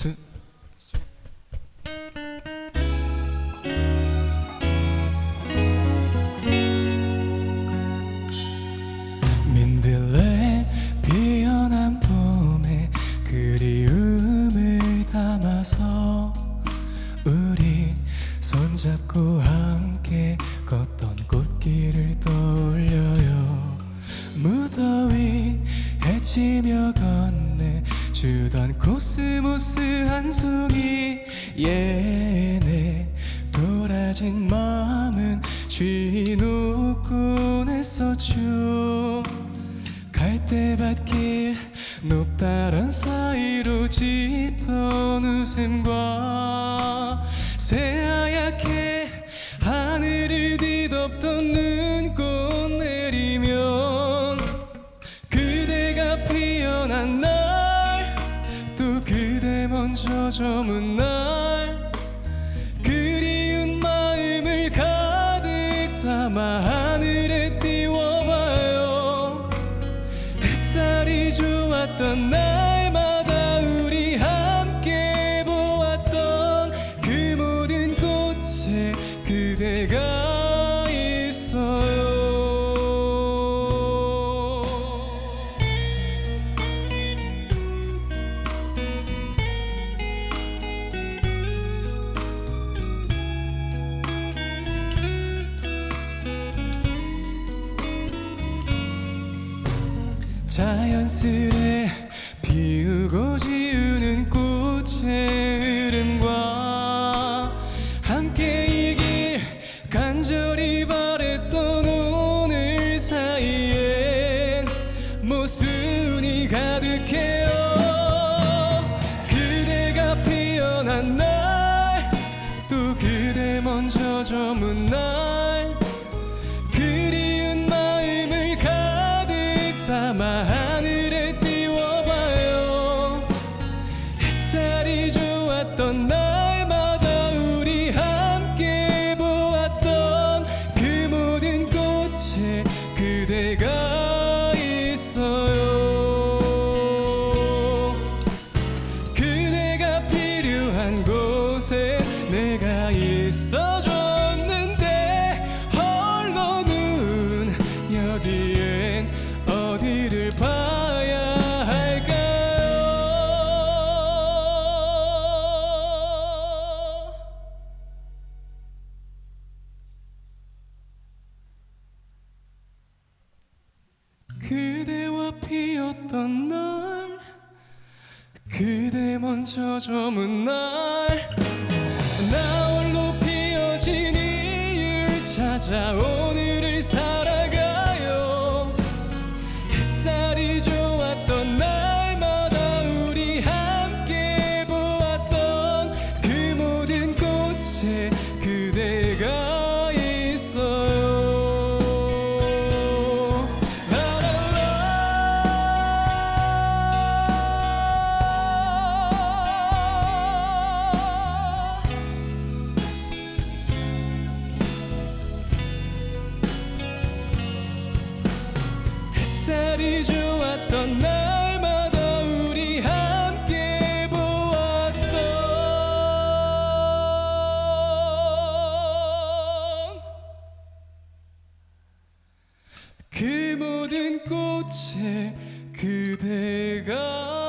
two. 민들레 피어난 봄에 그리움을 담아서 우리 손잡고 함께 걷던 꽃길을 떠올려요 무더위 건네 주던 코스모스 한 송이 예내 돌아진 마음은 쥐놓곤 했었죠 갈대밭길 높다란 사이로 짙던 웃음과 새하얗게 저 저문 날 그리운 마음을 가득 담아 하늘에 띄워봐요. 햇살이 좋았던 날 자연스레 피우고 지우는 꽃의 좋았던 날마다 우리 함께 보았던 그 모든 꽃에 그대가 있어요. 그대가 필요한 곳에 내가 있어줬 피었던 날 그대 먼저 저문 날. 나 홀로 피어진 이유를 찾아 오늘을 살 그 모든 꽃에 그대가